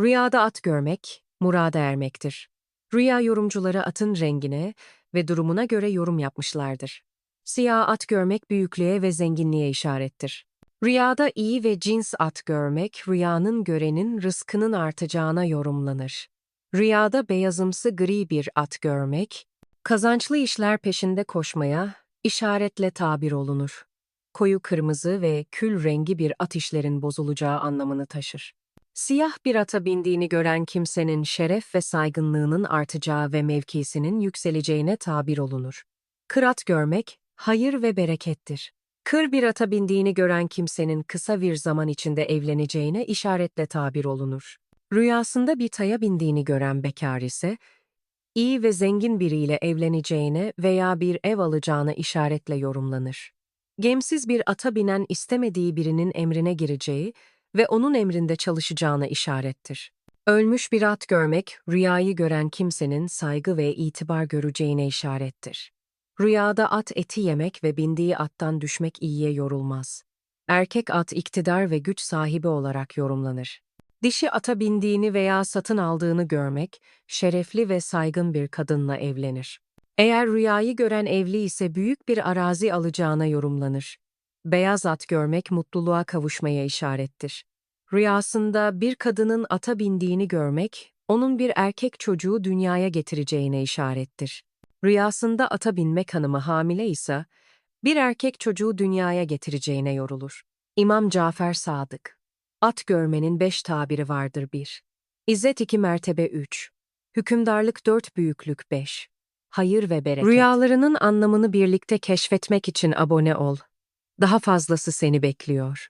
Rüyada at görmek, murada ermektir. Rüya yorumcuları atın rengine ve durumuna göre yorum yapmışlardır. Siyah at görmek büyüklüğe ve zenginliğe işarettir. Rüyada iyi ve cins at görmek, rüyanın görenin rızkının artacağına yorumlanır. Rüyada beyazımsı gri bir at görmek, kazançlı işler peşinde koşmaya işaretle tabir olunur. Koyu kırmızı ve kül rengi bir at işlerin bozulacağı anlamını taşır. Siyah bir ata bindiğini gören kimsenin şeref ve saygınlığının artacağı ve mevkisinin yükseleceğine tabir olunur. Kırat görmek, hayır ve berekettir. Kır bir ata bindiğini gören kimsenin kısa bir zaman içinde evleneceğine işaretle tabir olunur. Rüyasında bir taya bindiğini gören bekar ise, iyi ve zengin biriyle evleneceğine veya bir ev alacağına işaretle yorumlanır. Gemsiz bir ata binen istemediği birinin emrine gireceği ve onun emrinde çalışacağına işarettir. Ölmüş bir at görmek, rüyayı gören kimsenin saygı ve itibar göreceğine işarettir. Rüyada at eti yemek ve bindiği attan düşmek iyiye yorulmaz. Erkek at iktidar ve güç sahibi olarak yorumlanır. Dişi ata bindiğini veya satın aldığını görmek, şerefli ve saygın bir kadınla evlenir. Eğer rüyayı gören evli ise büyük bir arazi alacağına yorumlanır. Beyaz at görmek mutluluğa kavuşmaya işarettir. Rüyasında bir kadının ata bindiğini görmek, onun bir erkek çocuğu dünyaya getireceğine işarettir. Rüyasında ata binmek hanımı hamile ise, bir erkek çocuğu dünyaya getireceğine yorulur. İmam Cafer Sadık At görmenin beş tabiri vardır bir. İzzet iki mertebe üç. Hükümdarlık dört büyüklük beş. Hayır ve bereket. Rüyalarının anlamını birlikte keşfetmek için abone ol. Daha fazlası seni bekliyor.